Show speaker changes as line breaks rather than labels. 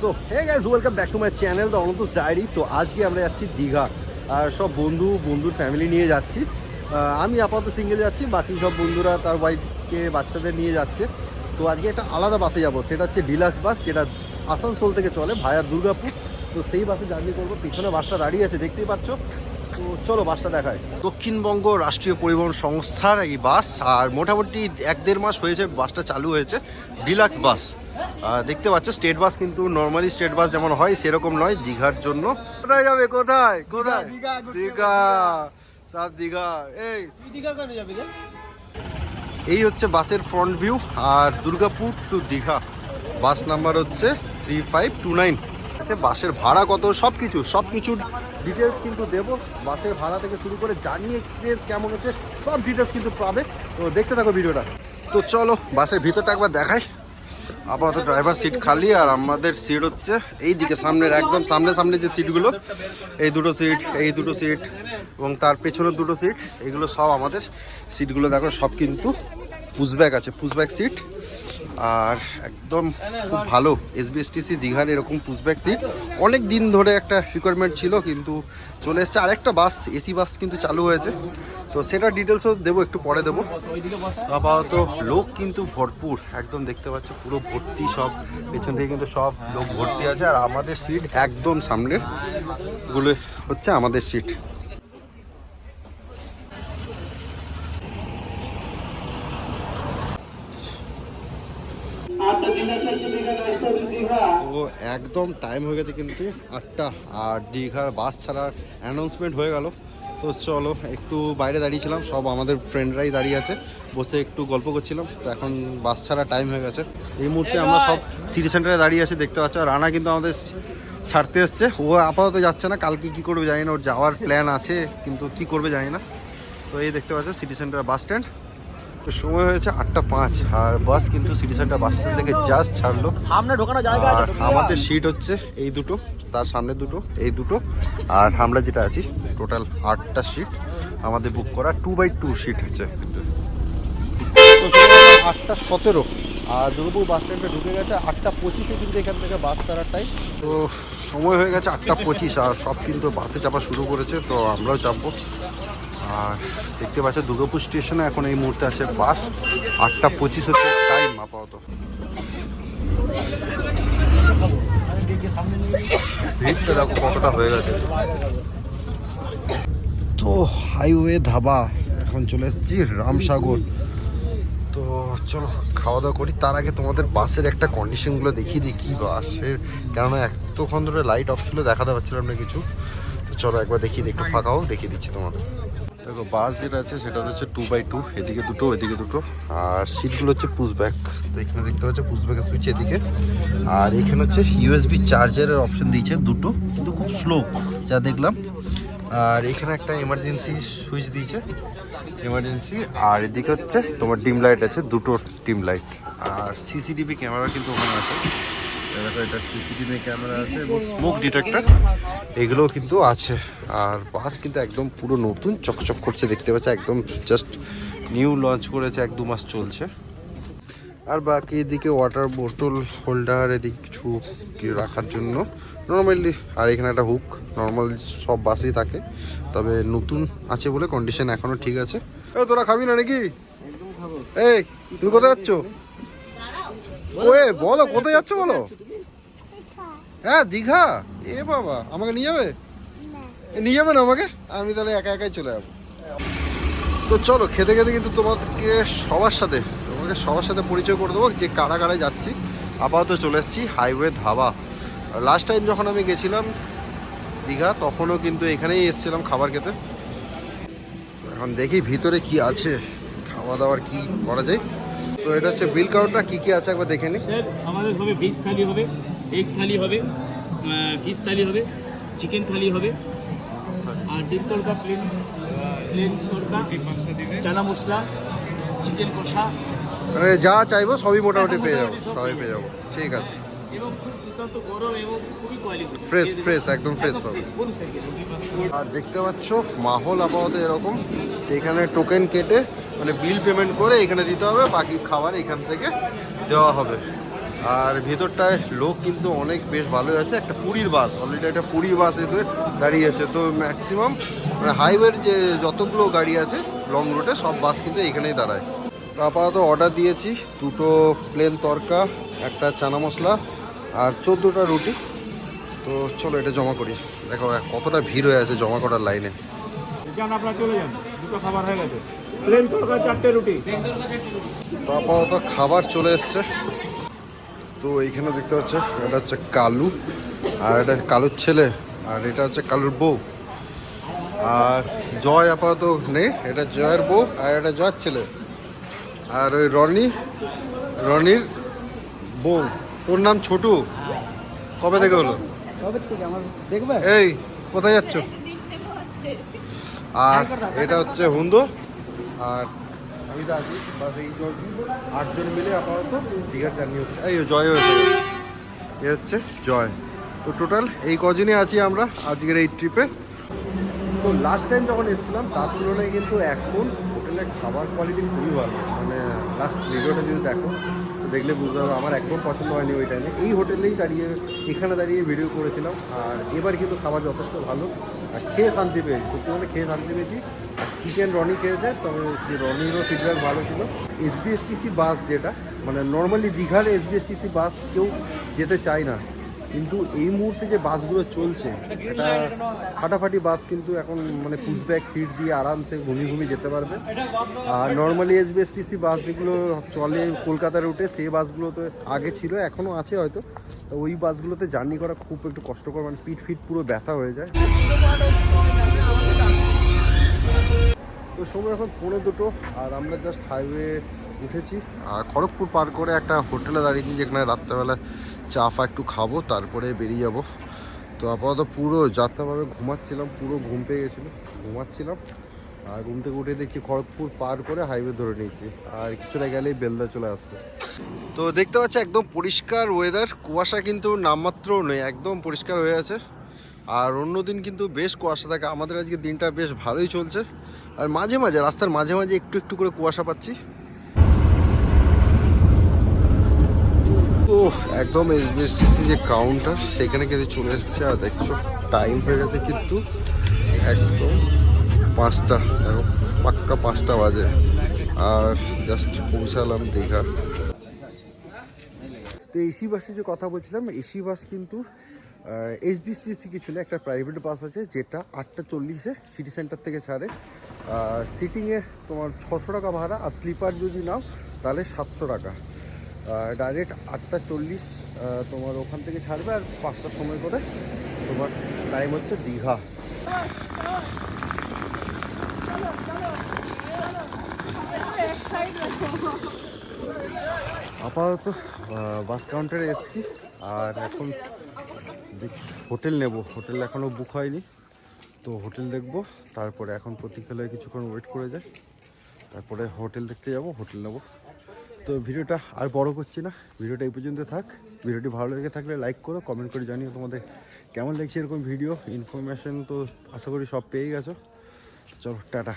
So hey guys welcome back to my channel the Ananta's diary তো আজকে আমরা যাচ্ছি দীঘা, আর সব বন্ধু, বন্ধুর ফ্যামিলি নিয়ে যাচ্ছি। আমি আপাতত সিঙ্গেল যাচ্ছি, বাকি সব বন্ধুরা তার ওয়াইফকে বাচ্চাদের নিয়ে যাচ্ছে। তো আজকে একটা আলাদা বাসে যাব, সেটা হচ্ছে ডিলাক্স বাস যেটা আসানসোল থেকে চলে, ভায়া দুর্গাপুর। তো সেই বাসে জার্নি করব, পিছনে বাসটা দাঁড়িয়ে আছে, দেখতেই পাচ্ছ। তো চলো বাসটা দেখায়। দক্ষিণবঙ্গ রাষ্ট্রীয় পরিবহন সংস্থার এই বাস আর মোটামুটি এক দেড় মাস হয়েছে, বাসটা চালু হয়েছে ডিলাক্স বাস দেখতে পাচ্ছ স্টেট বাস কিন্তু নর্মালি স্টেট বাস যেমন হয় সেরকম নয় দীঘার জন্য। কোথায় যাবে কোথায়? কোথায়?
দীঘা,
দীঘা সব দীঘা এই।
দীঘা কেন যাবি
এই হচ্ছে বাসের front view R Durgapur to Digha. Bus number হচ্ছে থ্রি ফাইভ টু নাইন বাসের ভাড়া কত? সব কিছু সব কিছুর ডিটেলস কিন্তু দেবো। বাসের ভাড়া থেকে শুরু করে জার্নি এক্সপিরিয়েন্স কেমন হচ্ছে সব ডিটেলস কিন্তু পাবে। তো দেখতে থাকো ভিডিওটা। তো চলো বাসের ভিতরটা একবার দেখাই। আপাতত ড্রাইভার সিট খালি আর আমাদের সিট হচ্ছে এই দিকে সামনের, একদম সামনে সামনে যে সিটগুলো এই দুটো সিট এই দুটো সিট এবং তার পেছনের দুটো সিট এগুলো সব আমাদের সিটগুলো দেখো, সব কিন্তু পুশব্যাক আছে পুশব্যাক সিট আর একদম খুব ভালো এসবিএসটিসি দীঘার এরকম পুশব্যাক সিট অনেক দিন ধরে একটা রিকোয়ারমেন্ট ছিল, কিন্তু চলে এসছে। আরেকটা বাস এসি বাস কিন্তু চালু হয়েছে। তো সেটা ডিটেলসও দেবো, একটু পরে দেবো। আপাতত লোক কিন্তু ভরপুর, একদম দেখতে পাচ্ছ, পুরো ভর্তি সব। পেছন থেকে কিন্তু সব লোক ভর্তি আছে, আর আমাদের সিট একদম সামনেরগুলো হচ্ছে আমাদের সিট তো একদম টাইম হয়ে গেছে কিন্তু আটটা। আর দীঘার বাস ছাড়ার অ্যানাউন্সমেন্ট হয়ে গেল। তো চলো একটু বাইরে দাঁড়িয়েছিলাম সব আমাদের ফ্রেন্ডরাই দাঁড়িয়ে আছে। বসে একটু গল্প করছিলাম তো এখন বাস ছাড়া টাইম হয়ে গেছে। এই মুহূর্তে আমরা সব সিটি সেন্টারে দাঁড়িয়ে আছি দেখতে পাচ্ছ। আর রানা কিন্তু আমাদের ছাড়তে এসছে। ও আপাতত যাচ্ছে না কালকে কি করবে জানি না ওর যাওয়ার প্ল্যান আছে কিন্তু কি করবে জানি না। তো এই দেখতে পাচ্ছ সিটি সেন্টার বাস স্ট্যান্ড সময় হয়েছে আটটা পাঁচ। আর বাস কিন্তু সিটি সেন্টার বাস স্ট্যান্ড থেকে জাস্ট ছাড়লো।
সামনে ঢোকানো জায়গা
আর
আছে
আমাদের সিট হচ্ছে এই দুটো তার সামনে দুটো এই দুটো। আর আমরা যেটা আছি টোটাল আটটা সিট আমাদের বুক করা টু বাই টু সিট হচ্ছে। আটটা সতেরো। আর দুর্গাপুর বাস স্ট্যান্ডে ঢুকে গেছে আটটা পঁচিশে কিন্তু এখান থেকে বাস ছাড়ার টাইম তো সময় হয়ে গেছে আটটা পঁচিশ আর সব কিন্তু বাসে চাপা শুরু করেছে তো আমরাও চাপবো। আর দেখতে পাচ্ছ দুর্গাপুর স্টেশনে এখন এই মুহূর্তে আছে বাস আটটা পঁচিশ হচ্ছে টাইম আপাতত। কতটা হয়ে গেছে। তো হাইওয়ে ধাবা, এখন চলে এসেছি রামসাগর। তো চলো খাওয়া দাওয়া করি। তার আগে তোমাদের বাসের একটা কন্ডিশনগুলো দেখিয়ে দিই, কী বাসের। কেননা এতক্ষণ ধরে লাইট অফ ছিল, দেখাতে পারছিলাম না কিছু। তো চলো একবার দেখিয়ে দিই, একটু ফাঁকাও দেখিয়ে দিচ্ছি তোমাদের। দেখো, বাস যেটা আছে, সেটা হচ্ছে টু বাই টু এদিকে দুটো এদিকে দুটো। আর সিটগুলো হচ্ছে পুশব্যাক তো এখানে দেখতে পাচ্ছ পুশব্যাকের সুইচ এদিকে। আর এখানে হচ্ছে ইউএসবি চার্জারের অপশন দিয়েছে দুটো, কিন্তু খুব স্লো যা দেখলাম। আর এখানে একটা এমার্জেন্সি সুইচ দিয়েছে এমার্জেন্সি আর এদিকে হচ্ছে তোমার ডিম লাইট আছে, দুটো ডিম লাইট আর সিসিটিভি ক্যামেরা কিন্তু ওখানে আছে। দেখো এটা সিসিটিভি ক্যামেরা আছে এবং স্মোক ডিটেক্টর এগুলোও কিন্তু আছে। আর বাস কিন্তু একদম পুরো নতুন চকচক করছে দেখতে পাচ্ছে? একদম জাস্ট নিউ লঞ্চ করেছে এক দু মাস চলছে। আর বাকি এদিকে ওয়াটার বোতল হোল্ডার এদিকে কিছু রাখার জন্য। নর্মালি আর এখানে একটা হুক নর্মাল সব বাসেই থাকে। তবে নতুন আছে বলে কন্ডিশন এখনও ঠিক আছে। এ তোরা খাবি না নাকি? এই তুমি কোথায় যাচ্ছ? ওয়ে বলো কোথায় যাচ্ছ বলো? হ্যাঁ দীঘা? এ বাবা আমাকে নিয়ে যাবে? এ, নিয়ে যাবে না আমাকে? আমি তাহলে একা একাই চলে যাব। তো চলো খেতে খেতে কিন্তু তোমাকে সবার সাথে তোমাকে সবার সাথে পরিচয় করে দেবো যে কারা কারা যাচ্ছি। আপাতত চলে এসেছি হাইওয়ে ধাবা। লাস্ট টাইম যখন আমি গেছিলাম দীঘা তখনও কিন্তু এখানেই এসেছিলাম খাবার খেতে। এখন দেখি ভিতরে কি আছে। খাওয়া দাওয়ার কি করা যায়। তো এটা হচ্ছে বিল কাউন্টার কি কি আছে একবার দেখে নিই
স্যার আমাদের হবে ভেজ থালি হবে। এগ থালি হবে ফিশ থালি হবে চিকেন থালি হবে আর ডিম tadka plain plain tadka chana masala chicken kosha.
মানে যা চাইব সবই মোটামুটি পেয়ে যাব সবই পেয়ে যাব। ঠিক আছে।
এবং খুব দুর্দান্ত গরম এবং খুবই কোয়ালিটি
ফ্রেশ ফ্রেশ একদম ফ্রেশ পাবে। আর দেখতে পাচ্ছ মাহল আপাতত এরকম। এখানে টোকেন কেটে মানে বিল পেমেন্ট করে এখানে দিতে হবে বাকি খাবার এখান থেকে দেওয়া হবে। আর ভেতরটায় লোক কিন্তু অনেক বেশ ভালোই আছে। একটা পুরীর বাস অলরেডি একটা পুরীর বাস এসে দাঁড়িয়ে আছে। তো ম্যাক্সিমাম মানে হাইওয়ের যে যতগুলো গাড়ি আছে লং রুটে সব বাস কিন্তু এখানেই দাঁড়ায়। তো আপাতত অর্ডার দিয়েছি দুটো প্লেন তরকা একটা চানা মশলা আর চোদ্দোটা রুটি। তো চলো এটা জমা করি। দেখো কতটা ভিড় হয়ে আছে জমা করার লাইনে
যান আপনারা চলে যান দুটো খাবার হয়ে গেছে। প্লেন তরকা চারটে রুটি।
তো আপাতত খাবার চলে এসছে। তো এইখানে দেখতে পাচ্ছ এটা হচ্ছে কালু আর এটা কালুর ছেলে আর এটা হচ্ছে কালুর বউ। আর জয় আপাতত নেই এটা জয়ের বউ আর এটা জয়ের ছেলে। আর ওই রনি রনির বউ। তোর নাম ছোটু? কবে থেকে হলো?
কবে থেকে? আমার দেখবে?
এই কোথায় যাচ্ছ? আর এটা হচ্ছে হুন্দো আর আমি তো আছি বাস এই জন আটজন মিলে আপাতত দীঘার জার্নি হচ্ছে। এই জয় হয়েছে এ হচ্ছে জয়। তো টোটাল এই কজনই আছি আমরা আজকের এই ট্রিপে তো লাস্ট টাইম যখন এসেছিলাম তার তুলনায় কিন্তু এখন হোটেলের খাবার কোয়ালিটি খুবই ভালো। মানে লাস্ট ভিডিওটা যদি দেখো দেখলে বুঝতে হবে আমার একদম পছন্দ হয়নি ওই টাইমে এই হোটেলেই দাঁড়িয়ে, এখানে দাঁড়িয়ে ভিডিও করেছিলাম, আর এবার কিন্তু খাবার যথেষ্ট ভালো। আর খেয়ে শান্তি পেয়েছি, সত্যি মানে খেয়ে শান্তি পেয়েছি। আর চিকেন রনি খেয়েছে, তবে যে রনিরও ফিডব্যাক ভালো ছিল। এসবিএসটিসি বাস যেটা মানে নর্মালি দীঘার এসবিএসটিসি বাস কেউ যেতে চায় না। কিন্তু এই মুহূর্তে যে বাসগুলো চলছে, এটা ফাটাফাটি বাস কিন্তু এখন মানে পুশব্যাক সিট দিয়ে আরামসে ঘুমি ঘুমি যেতে পারবে। আর নর্মালি এসবিএসটিসি বাস যেগুলো চলে কলকাতা রুটে সেই বাসগুলো তো আগে ছিল, এখনও আছে হয়তো। তো ওই বাসগুলোতে জার্নি করা খুব একটু কষ্টকর মানে পিট ফিট পুরো ব্যথা হয়ে যায়। তো সময় এখন পৌনে দুটো, আর আমরা জাস্ট হাইওয়ে উঠেছি। আর খড়গপুর পার করে একটা হোটেলে দাঁড়িয়েছি, যেখানে রাত্রেবেলা চা ফা একটু খাব, তারপরে বেরিয়ে যাব। তো আপাতত পুরো যাত্রাভাবে ঘুমাচ্ছিলাম, পুরো ঘুম পেয়ে গেছিল। ঘুমাচ্ছিলাম, আর ঘুম থেকে উঠে দেখছি খড়গপুর পার করে হাইওয়ে ধরে নিয়েছি। আর কিছুটা গেলেই বেলদা চলে আসবে। তো দেখতে পাচ্ছি, একদম পরিষ্কার ওয়েদার কুয়াশা কিন্তু নামমাত্রও নেই, একদম পরিষ্কার হয়ে আছে। আর অন্য দিন কিন্তু বেশ কুয়াশা থাকে। আমাদের আজকে দিনটা বেশ ভালোই চলছে। আর মাঝে মাঝে, রাস্তার মাঝে মাঝে একটু একটু করে কুয়াশা পাচ্ছি। তো একদম এসবিএসটিসি যে কাউন্টার সেখানে কিন্তু চলে এসেছে। আর দেখছ টাইম হয়ে গেছে কিন্তু একদম পাঁচটা দেখো পাক্কা পাঁচটা বাজে। আর জাস্ট পৌঁছালাম দীঘা। তো এসি বাসে যে কথা বলছিলাম, এসি বাস কিন্তু এইচবিসটিসি কিছু না, একটা প্রাইভেট বাস আছে, যেটা আটটা চল্লিশে সিটি সেন্টার থেকে ছাড়ে। সিটিংয়ে তোমার ছশো টাকা ভাড়া, আর স্লিপার যদি নাও, তাহলে সাতশো টাকা। ডাইরেক্ট আটটা চল্লিশ তোমার ওখান থেকে ছাড়বে আর পাঁচটার সময় করে তোমার টাইম হচ্ছে দীঘা। আপাতত বাস কাউন্টারে এসেছি আর এখন হোটেল নেব। হোটেল এখনও বুক হয়নি। তো হোটেল দেখব। তারপরে এখন প্রতীক্ষালয়ে কিছুক্ষণ ওয়েট করে যাই। তারপরে হোটেল দেখতে যাব হোটেল নেব। তো ভিডিওটা আর বড় করছি না। ভিডিওটা এই পর্যন্ত থাক। ভিডিওটি ভালো লেগে থাকলে লাইক করো কমেন্ট করে জানিও তোমাদের কেমন লাগছে এরকম ভিডিও ইনফরমেশন তো আশা করি সব পেয়ে গেছো। চলো, টাটা।